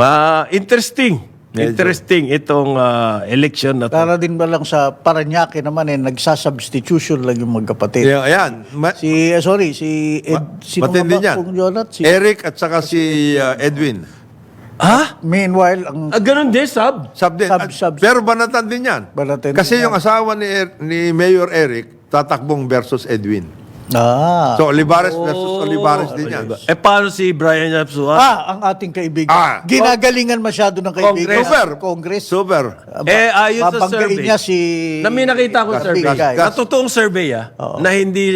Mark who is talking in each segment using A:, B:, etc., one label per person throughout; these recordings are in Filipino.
A: Ma interesting.
B: Medyo.
A: Interesting itong ah, election na to.
C: Para din ba lang sa Paranaque naman eh, nagsasubstitution lang yung magkapatid.
B: Yeah, ayan. Ma-
C: Si, eh, sorry, si Ed, sino
B: matindi
C: ba
B: niyan.
C: Jonat? Si,
B: Eric at saka si uh, Edwin.
A: Ha?
C: meanwhile, ang
A: Ah, ganun din, sub.
B: Sub din.
C: Sub-
B: At-
C: sub-
B: Pero banatan din yan.
C: Banatan
B: Kasi
C: din
B: yung asawa ni, Er- ni Mayor Eric, tatakbong versus Edwin.
C: Ah.
B: So, Olivares versus Olivares din yan.
A: Eh, paano si Brian Yapsua?
C: ah, ang ating kaibigan.
B: Ah.
C: Ginagalingan masyado ng kaibigan.
B: Super.
C: Congress.
B: Super.
A: Eh, ayon sa survey.
C: niya si...
A: na may nakita ko
C: Garfield.
A: survey.
C: Guys.
A: Na totoong survey ah. Na hindi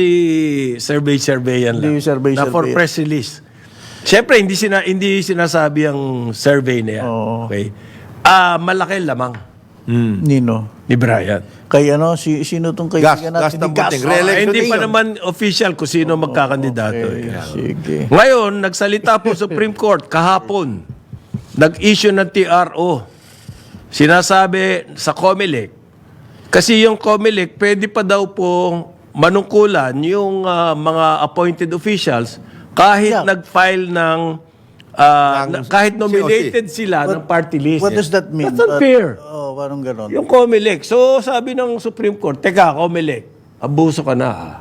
A: survey-survey yan lang.
C: Hindi survey,
A: na for
C: survey.
A: press release. Siyempre, hindi, sina, hindi sinasabi ang survey na yan.
C: Oo.
A: Okay. Ah, malaki lamang
C: Nino.
A: ni Brian.
C: Kay ano, si, sino tong
B: Gas,
C: kaibigan
B: gas
C: natin?
B: ng
C: Ni Gas.
B: buting.
A: Eh,
B: Re-election
A: hindi pa
B: yun.
A: naman official kung sino magkakandidato.
C: Okay,
A: eh.
C: sige.
A: Ngayon, nagsalita po Supreme Court kahapon. Nag-issue ng TRO. Sinasabi sa COMELEC. Kasi yung COMELEC, pwede pa daw po manungkulan yung ah, mga appointed officials kahit
C: Yeah.
A: nag-file ng ah,
B: Ng
A: na- kahit
B: COC.
A: nominated sila ng party list.
C: What does that mean?
A: That's unfair.
C: Oh, parang ganon.
A: Yung COMELEC. So, sabi ng Supreme Court, teka, COMELEC, abuso ka na. ah.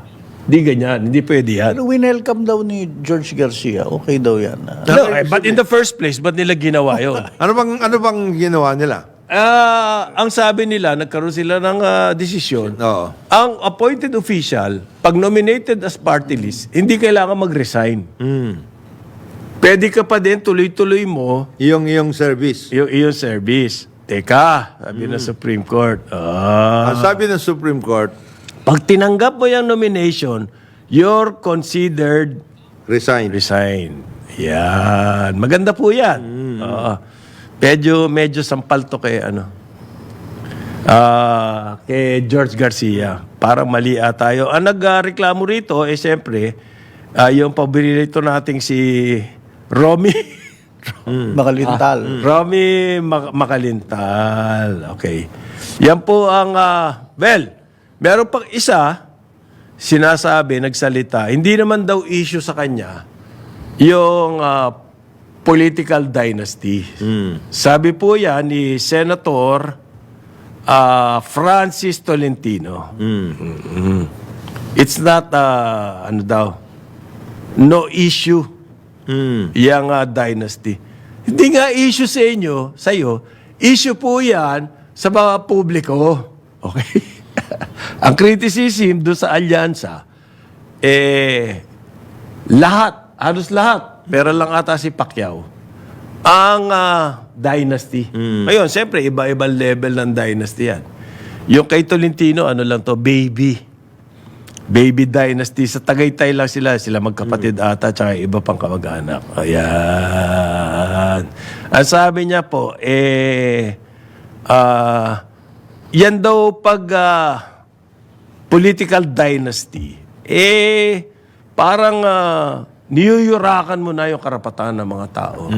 A: Hindi ganyan. Hindi pwede yan.
C: Pero winelcome daw ni George Garcia. Okay daw yan. ah.
A: No, eh, but in the first place, ba't nila ginawa yun?
B: Ano bang, ano bang ginawa nila?
A: Ah, ang sabi nila, nagkaroon sila ng ah, desisyon.
B: Oo.
A: Ang appointed official, pag nominated as party list, hindi kailangan mag-resign. Pwede ka pa din tuloy-tuloy mo
B: Yung, yung service.
A: yung iyong service. Teka, sabi ng Supreme Court. Ah,
B: Ang sabi ng Supreme Court,
A: pag tinanggap mo yung nomination, you're considered
B: resign.
A: resign. Yan. Maganda po yan. Oo. Medyo, medyo sampal to kay ano. Ah, kay George Garcia. Parang mali tayo. Ang nagreklamo rito, eh siyempre, ah, yung paborito nating si Romy.
C: Makalintal.
A: Romy Mak- Makalintal. Okay. Yan po ang, ah, well, meron pang isa, sinasabi, nagsalita, hindi naman daw issue sa kanya yung ah, political dynasty. Sabi po yan ni Senator ah, Francis Tolentino. Mm. It's not, ah, ano daw, no issue yang ah, dynasty. Hindi nga issue sa inyo, sa iyo, issue po yan sa mga publiko. Okay? Ang criticism doon sa alyansa, eh, lahat, halos lahat, pero lang ata si Pacquiao, ang ah, dynasty. Ngayon, siyempre, iba-ibang level ng dynasty yan. Yung kay Tolentino, ano lang to, baby. Baby Dynasty. Sa Tagaytay lang sila. Sila magkapatid ata tsaka iba pang kamag-anak. Ayan. Ang sabi niya po, eh, ah, yan daw pag ah, political dynasty, eh, parang uh, niyuyurakan mo na yung karapatan ng mga tao.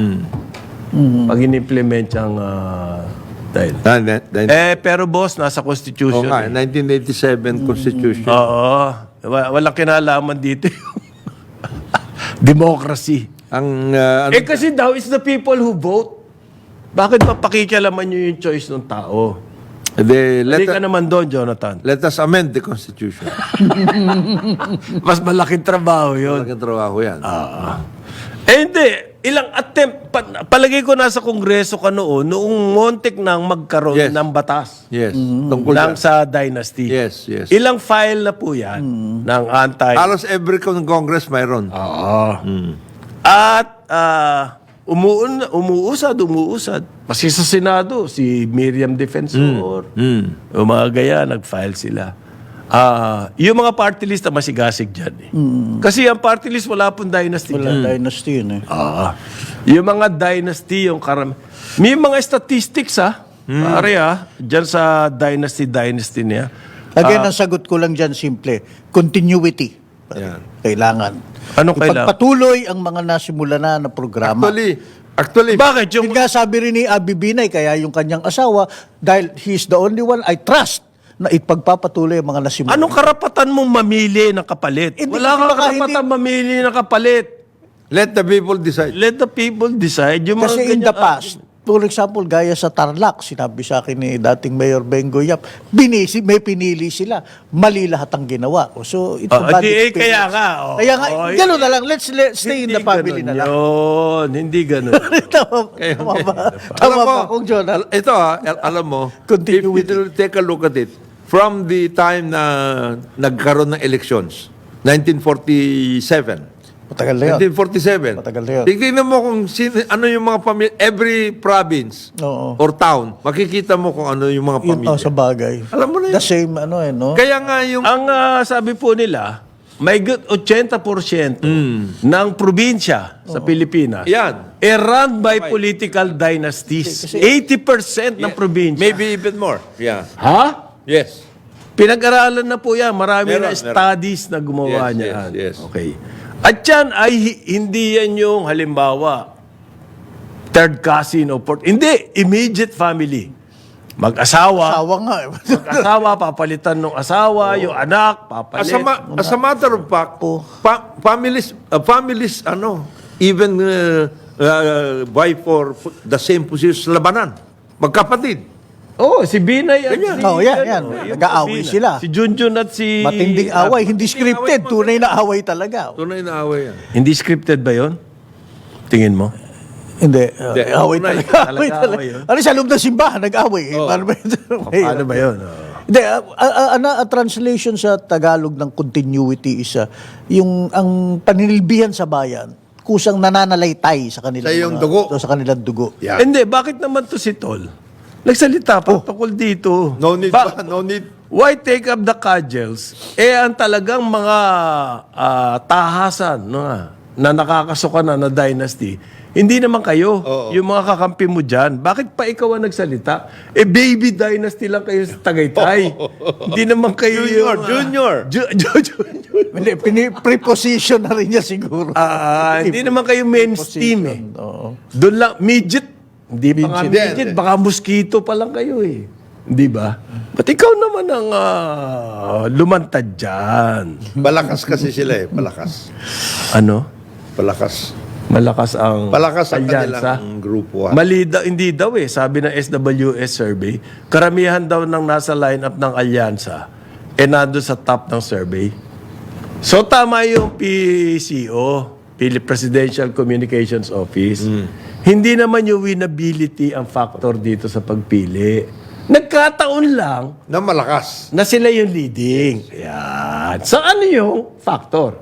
A: Pag in-implement yung uh, dynasty.
B: Ah, na- na-
A: Eh, pero boss, nasa
B: Oo
A: constitution.
B: nga,
A: eh.
B: 1987 Constitution.
A: Oo. Wa- Walang kinalaman dito yung democracy.
B: Ang, uh, ano,
A: Eh kasi daw, it's the people who vote. Bakit pa pakikialaman nyo yung choice ng tao?
B: de, let,
A: Hindi ka naman doon, Jonathan.
B: let us amend the Constitution.
A: Mas malaking trabaho yun.
B: Malaking trabaho yan.
A: Ah. Eh hindi. Ilang attempt, pa- palagay ko nasa kongreso ka noon, noong montik nang magkaroon
B: Yes.
A: ng batas
B: yes. Tungkol
A: ng
B: yan.
A: sa dynasty.
B: Yes, yes.
A: Ilang file na po yan ng anti...
B: Halos every con- Congress mayroon.
A: Oo. At ah, umuun, umuusad, umuusad. Kasi sa Senado, si Miriam Defensor,
B: Mm.
A: yung mga gaya, nag-file sila. Ah, yung mga party list na masigasig dyan. Eh. Kasi ang party list, wala pong dynasty
C: Wala
A: dyan.
C: dynasty yun eh.
A: Ah, yung mga dynasty, yung karam... May mga statistics ha, pare ha, dyan sa dynasty-dynasty niya.
C: Again, ang sagot ko lang dyan simple. Continuity.
B: Yan.
C: Kailangan.
A: Anong kailangan?
C: Ipagpatuloy ang mga nasimula na na programa.
B: Actually, actually,
A: Bakit? Yung,
C: Yung nga sabi rin ni Abi Binay, kaya yung kanyang asawa, dahil he's the only one I trust na ipagpapatuloy ang mga nasimula.
A: Anong karapatan mong mamili ng kapalit?
C: Hindi,
A: Wala kang
C: baka
A: karapatan mamili ng kapalit.
B: Let the people decide.
A: Let the people decide. Yung mga
C: Kasi in the past, for example, gaya sa Tarlac, sinabi sa akin ni dating Mayor Bengo Yap, binisi, may pinili sila. Mali lahat ang ginawa. O, So, it's
A: Oh,
C: a bad
A: di, eh,
C: experience.
A: kaya nga, oh.
C: kaya nga,
A: Oh,
C: gano'n na lang. Let's, let's stay in the
A: Hindi
C: family
A: ganun
C: na lang.
A: Yun, hindi ganun.
C: tama, tama ba? Tama
B: Alam mo,
C: ba kung John?
B: al- ito ha, al- alam mo,
C: Continue
B: if you will take a look at it, from the time na nagkaroon ng elections, 1947,
C: Matagal na yun.
B: 1947.
C: Matagal na yun.
B: Tignan mo kung sino, ano yung mga pamilya, every province
C: Oo.
B: or town, makikita mo kung ano yung mga
C: Yun,
B: pamilya.
C: oh, sa bagay.
B: Alam mo na
C: The
B: yun.
C: same, ano eh, no?
B: Kaya nga yung...
A: Ang ah, sabi po nila, may good 80% ng probinsya sa Pilipinas
B: Yan.
A: eh run by political dynasties. 80% ng probinsya.
B: Maybe even more. Yeah.
A: Ha?
B: Yes.
A: Pinag-aralan na po yan. Marami
B: Meron,
A: na
B: meron.
A: studies na gumawa
B: Yes,
A: niyan.
B: yes, yes.
A: Okay. At yan ay hi- hindi yan yung halimbawa third cousin o fourth. Hindi, immediate family. Mag-asawa,
C: Asawa nga. eh.
A: asawa, papalitan ng asawa, yung anak, papalit.
B: As a, ma- as a matter of fact,
C: Po.
B: fa- families, uh, families, ano, even uh, uh, vie for the same position sa labanan. Magkapatid.
A: Oh, si Binay at
B: Ganyan.
A: si...
C: Oh, yan,
A: ano,
C: yan.
A: yung
C: Nag-aaway sila.
A: Si Junjun at si...
C: Matinding
A: ah,
C: away. Hindi scripted. Tunay na away talaga.
B: Tunay na away yan.
A: Hindi scripted ba yon? Tingin mo?
C: Hindi. uh,
B: Hindi,
C: away
B: tunay.
C: talaga. Away
A: Talaga
C: talaga.
A: away yun?
C: Ano sa loob ng simbahan, nag-away. Eh, Paano ba yun?
A: Paano ba yun? Oh.
C: Hindi, uh, uh, uh, ano, a translation sa Tagalog ng continuity is uh, yung ang paninilbihan sa bayan kusang nananalaytay sa kanilang
B: Sa iyong
C: mga-
B: dugo.
C: sa kanilang dugo.
B: Yeah.
A: Hindi, bakit naman to si Tol? Nagsalita pa tungkol dito.
B: No need
A: Ba-
B: ba? No need.
A: Why take up the cudgels? Eh, ang talagang mga ah, tahasan no, nga, na nakakasuka na na dynasty, hindi naman kayo,
B: Oo.
A: yung mga kakampi mo dyan. Bakit pa ikaw ang nagsalita? Eh, baby dynasty lang kayo sa Tagaytay. hindi naman kayo
B: Junior,
A: yung... ah,
B: junior.
A: ju- ju- junior.
C: Hindi, preposition na rin niya siguro.
A: Ah, hindi naman kayo mainstream eh.
C: Oo.
A: Doon lang, midget. Hindi pa nga
B: Midget.
A: midget, baka mosquito pa lang kayo eh. Di ba? Ba't ikaw naman ang ah, lumantad dyan?
B: Palakas kasi sila eh. Palakas.
A: Ano?
B: Palakas.
A: Malakas ang
B: Palakas ang
A: alyansa.
B: kanilang grupo. ah.
A: Mali daw, hindi daw eh. Sabi ng SWS survey, karamihan daw ng nasa lineup ng alyansa, eh nando sa top ng survey. So tama yung PCO, Philip Presidential Communications Office. Hindi naman yung winnability ang factor dito sa pagpili. Nagkataon lang
B: Na malakas.
A: na sila yung leading. Yan. So ano yung factor?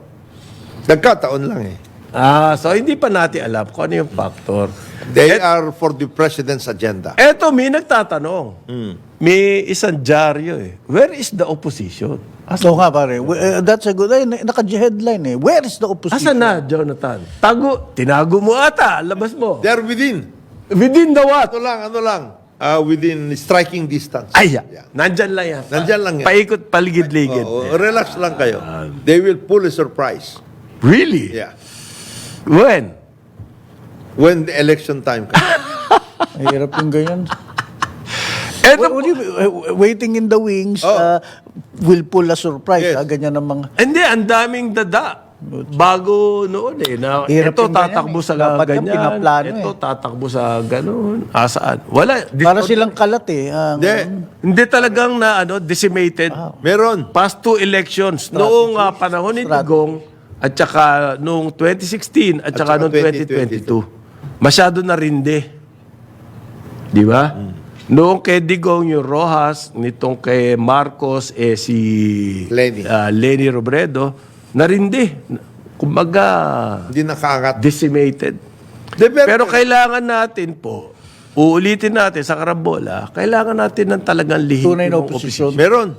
B: Nagkataon lang eh.
A: Ah, so hindi pa natin alam kung ano yung factor.
B: They are for the president's agenda.
A: Eto, may nagtatanong. May isang dyaryo eh. Where is the opposition?
C: Oo nga pare. We- uh, that's a good, ay, naka-headline eh. Where is the opposition?
A: Asan na, Jonathan? Tago, tinago mo ata. Labas mo.
B: They are within.
A: Within the what?
B: Ano lang, ano lang. ah, within striking distance.
A: Ay.
B: Yeah.
A: nandyan lang yan.
B: Nandyan lang yan.
A: Paikot, paligid-ligid.
B: Oo, relax lang kayo. They will pull a surprise.
A: Really?
B: Yeah.
A: When?
B: When the election time comes.
C: Mahirap yung ganyan.
A: Eto,
C: What- what do you- waiting in the wings,
B: Oh.
C: uh, will pull a surprise.
B: Yes.
C: Ah, ganyan ang mga...
A: hindi, ang daming dada. Bago noon eh. Na,
C: Hirap
A: ito
C: yung ganyan
A: tatakbo
C: eh.
A: sa
C: Dapat yan
A: ganyan.
C: pinaplano
A: Ito
C: eh.
A: tatakbo sa ganun. Asaan? Wala.
C: Para
A: Dis-
C: silang kalat eh. Ah,
B: Hindi.
A: Hindi talagang na ano decimated.
B: Meron.
A: Past two elections, noong ah, panahon ni. Digong at saka noong 2016 at, saka
B: saka
A: noong 2022. Masyado na rinde. Di ba? Noong kay Digong yung Rojas, nitong kay Marcos eh si
B: Lenny.
A: ah, Lenny Robredo, narinde. Kumbaga
B: Hindi nakaangat.
A: decimated.
B: De, pero,
A: Pero kailangan natin po, uulitin natin sa karambola, kailangan natin ng talagang lihim
C: Tunay na oposisyon.
B: meron.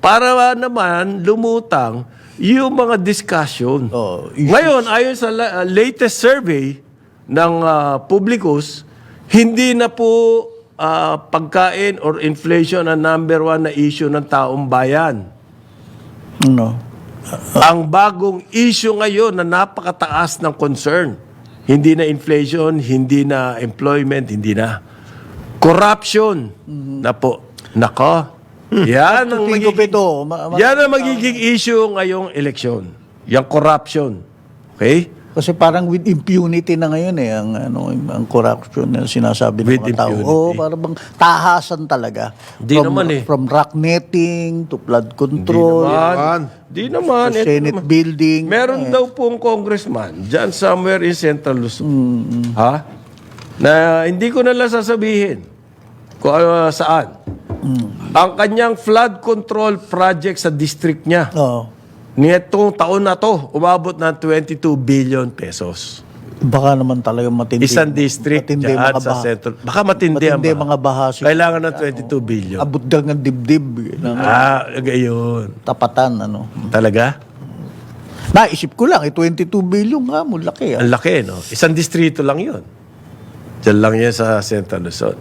A: para naman lumutang yung mga discussion.
C: Oh, issues.
A: Ngayon, ayon sa la- uh, latest survey ng uh, Publicus, hindi na po uh, pagkain or inflation ang number one na issue ng taong bayan.
C: No.
A: Ang bagong issue ngayon na napakataas ng concern, hindi na inflation, hindi na employment, hindi na. Corruption. Na po. Nako. Yan ang magiging, yan ang magiging issue ngayong eleksyon. Yung corruption. Okay?
C: Kasi parang with impunity na ngayon eh, ang, ano, ang corruption na sinasabi ng
A: With
C: mga tao. Oo, parang bang tahasan talaga.
A: Di
C: from,
A: naman eh.
C: From rock netting to flood control,
A: naman. Di naman.
C: to Senate
A: naman.
C: building.
A: Meron
C: eh.
A: daw pong congressman dyan somewhere in Central Luzon.
C: Mm,
A: Ha? Na hindi ko na lang sasabihin kung ano, saan.
C: Mm.
A: Ang kanyang flood control project sa district niya.
C: Oo.
A: Nitong taon na to, umabot ng 22 billion pesos.
C: Baka naman talaga matindi.
A: Isang district
C: matindi
A: dyan
C: mga
A: sa
C: baha.
A: central. Baka matindi, ang
C: Matindi
A: baha.
C: mga baha.
A: Kailangan ng 22 billion.
C: Abot daw ng dibdib. Ng
A: Ah, gayon.
C: tapatan, ano.
A: Talaga?
C: Naisip ko lang, eh, 22 billion nga mo, laki ah.
A: Ang laki, no? Isang distrito lang yun. Diyan lang yan sa Central Luzon.